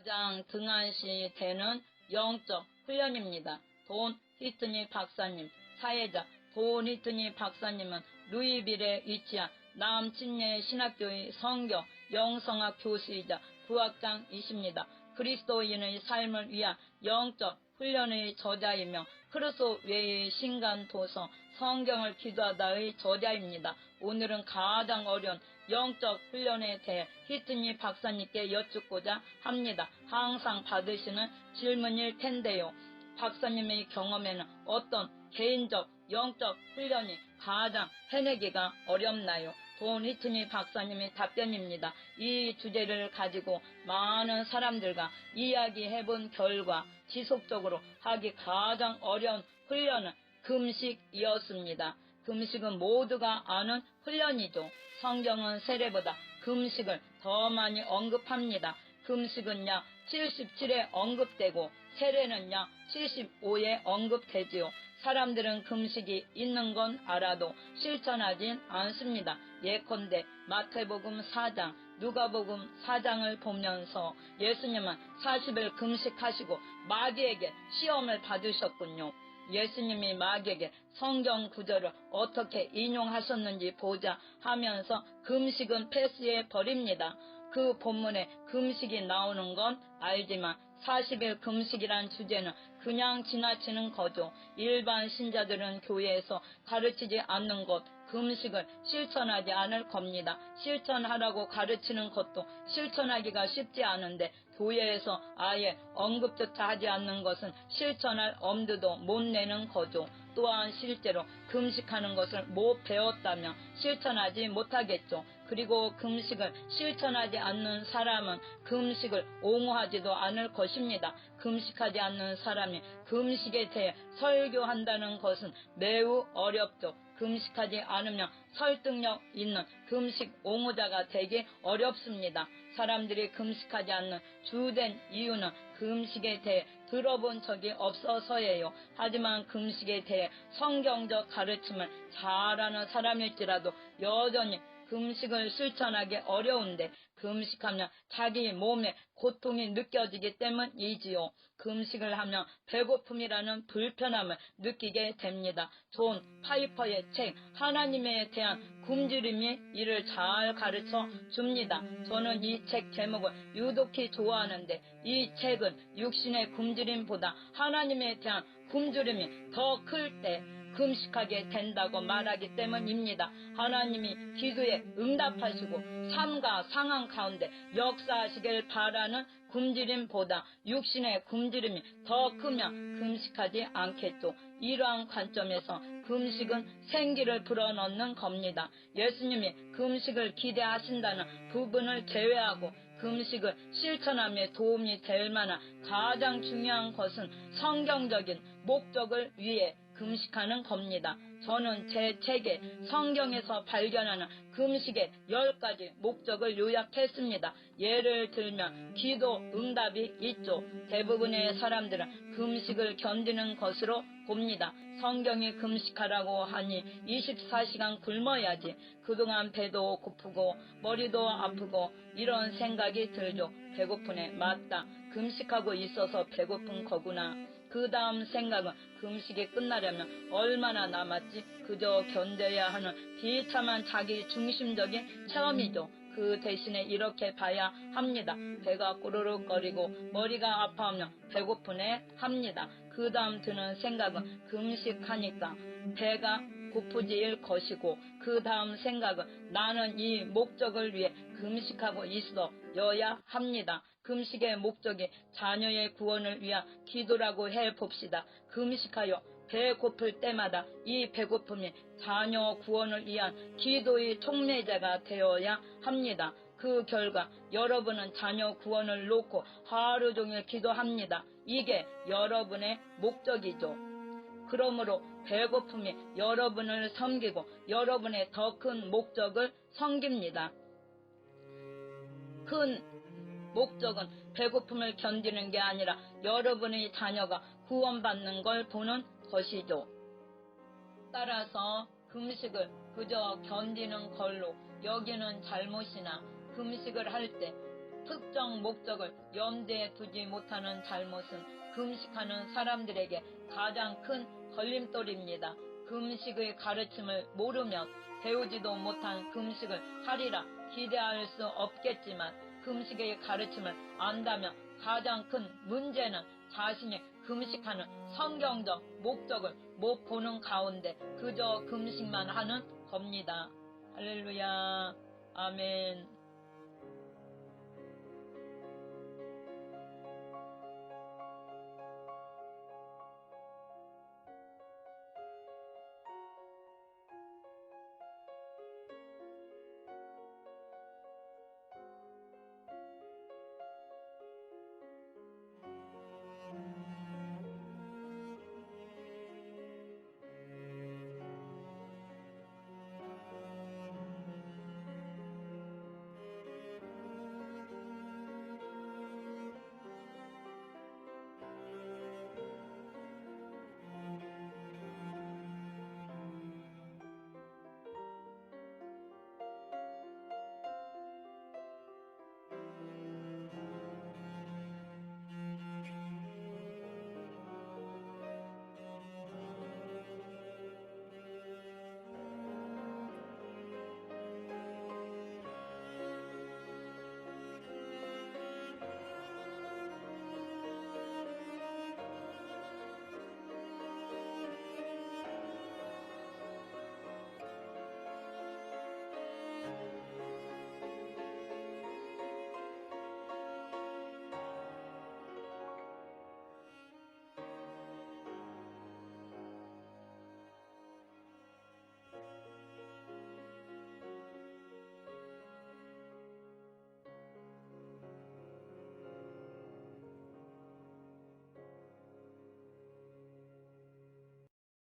가장 등한시 되는 영적 훈련입니다. 돈 히트니 박사님, 사회자 돈 히트니 박사님은 루이빌에 위치한 남친예 신학교의 성경 영성학 교수이자 부학장이십니다. 그리스도인의 삶을 위한 영적 훈련의 저자이며 크루소 외의 신간 도서 성경을 기도하다의 저자입니다. 오늘은 가장 어려운 영적 훈련에 대해 히트니 박사님께 여쭙고자 합니다. 항상 받으시는 질문일 텐데요. 박사님의 경험에는 어떤 개인적 영적 훈련이 가장 해내기가 어렵나요? 돈 히트니 박사님의 답변입니다. 이 주제를 가지고 많은 사람들과 이야기해본 결과 지속적으로 하기 가장 어려운 훈련은 금식이었습니다. 금식은 모두가 아는 훈련이죠. 성경은 세례보다 금식을 더 많이 언급합니다. 금식은 약 77에 언급되고 세례는 약 75에 언급되지요. 사람들은 금식이 있는 건 알아도 실천하진 않습니다. 예컨대 마태복음 4장, 누가복음 4장을 보면서 예수님은 40일 금식하시고 마귀에게 시험을 받으셨군요. 예수님이 마귀에게 성경 구절을 어떻게 인용하셨는지 보자 하면서 금식은 패스해 버립니다. 그 본문에 금식이 나오는 건 알지만 40일 금식이란 주제는 그냥 지나치는 거죠. 일반 신자들은 교회에서 가르치지 않는 것, 금식을 실천하지 않을 겁니다. 실천하라고 가르치는 것도 실천하기가 쉽지 않은데 교회에서 아예 언급조차 하지 않는 것은 실천할 엄두도 못 내는 거죠. 또한 실제로 금식하는 것을 못 배웠다면 실천하지 못하겠죠. 그리고 금식을 실천하지 않는 사람은 금식을 옹호하지도 않을 것입니다. 금식하지 않는 사람이 금식에 대해 설교한다는 것은 매우 어렵죠. 금식하지 않으면 설득력 있는 금식 옹호자가 되기 어렵습니다. 사람들이 금식하지 않는 주된 이유는 금식에 대해 들어본 적이 없어서예요. 하지만 금식에 대해 성경적 가르침을 잘 아는 사람일지라도 여전히 금식을 실천하기 어려운데 금식하면 자기 몸에 고통이 느껴지기 때문이지요. 금식을 하면 배고픔이라는 불편함을 느끼게 됩니다. 존 파이퍼의 책 하나님에 대한 굶주림이 이를 잘 가르쳐 줍니다. 저는 이 책 제목을 유독히 좋아하는데 이 책은 육신의 굶주림보다 하나님에 대한 굶주림이 더 클때 금식하게 된다고 말하기 때문입니다. 하나님이 기도에 응답하시고 삶과 상황 가운데 역사하시길 바라는 굶주림보다 육신의 굶주림이 더 크면 금식하지 않겠죠. 이러한 관점에서 금식은 생기를 불어넣는 겁니다. 예수님이 금식을 기대하신다는 부분을 제외하고 금식을 실천함에 도움이 될 만한 가장 중요한 것은 성경적인 목적을 위해 금식하는 겁니다. 저는 제 책에 성경에서 발견하는 금식의 열 가지 목적을 요약했습니다. 예를 들면 기도 응답이 있죠. 대부분의 사람들은 금식을 견디는 것으로 봅니다. 성경이 금식하라고 하니 24시간 굶어야지. 그동안 배도 고프고 머리도 아프고 이런 생각이 들죠. 배고프네. 맞다. 금식하고 있어서 배고픈 거구나. 그 다음 생각은 금식이 끝나려면 얼마나 남았지? 그저 견뎌야 하는 비참한 자기 중심적인 체험이죠. 그 대신에 이렇게 봐야 합니다. 배가 꼬르륵거리고 머리가 아파하면 배고프네 합니다. 그 다음 드는 생각은 금식하니까 배가 고프질 것이고 그 다음 생각은 나는 이 목적을 위해 금식하고 있어 여야 합니다. 금식의 목적이 자녀의 구원을 위한 기도라고 해 봅시다. 금식하여 배 고플 때마다 이 배고픔이 자녀 구원을 위한 기도의 촉매자가 되어야 합니다. 그 결과 여러분은 자녀 구원을 놓고 하루 종일 기도합니다. 이게 여러분의 목적이죠. 그러므로 배고픔이 여러분을 섬기고 여러분의 더 큰 목적을 섬깁니다. 큰 목적은 배고픔을 견디는 게 아니라 여러분의 자녀가 구원받는 걸 보는 것이죠. 따라서 금식을 그저 견디는 걸로 여기는 잘못이나 금식을 할 때 특정 목적을 염두에 두지 못하는 잘못은 금식하는 사람들에게 가장 큰 걸림돌입니다. 금식의 가르침을 모르면 배우지도 못한 금식을 하리라 기대할 수 없겠지만 금식의 가르침을 안다면 가장 큰 문제는 자신이 금식하는 성경적 목적을 못 보는 가운데 그저 금식만 하는 겁니다. 할렐루야. 아멘.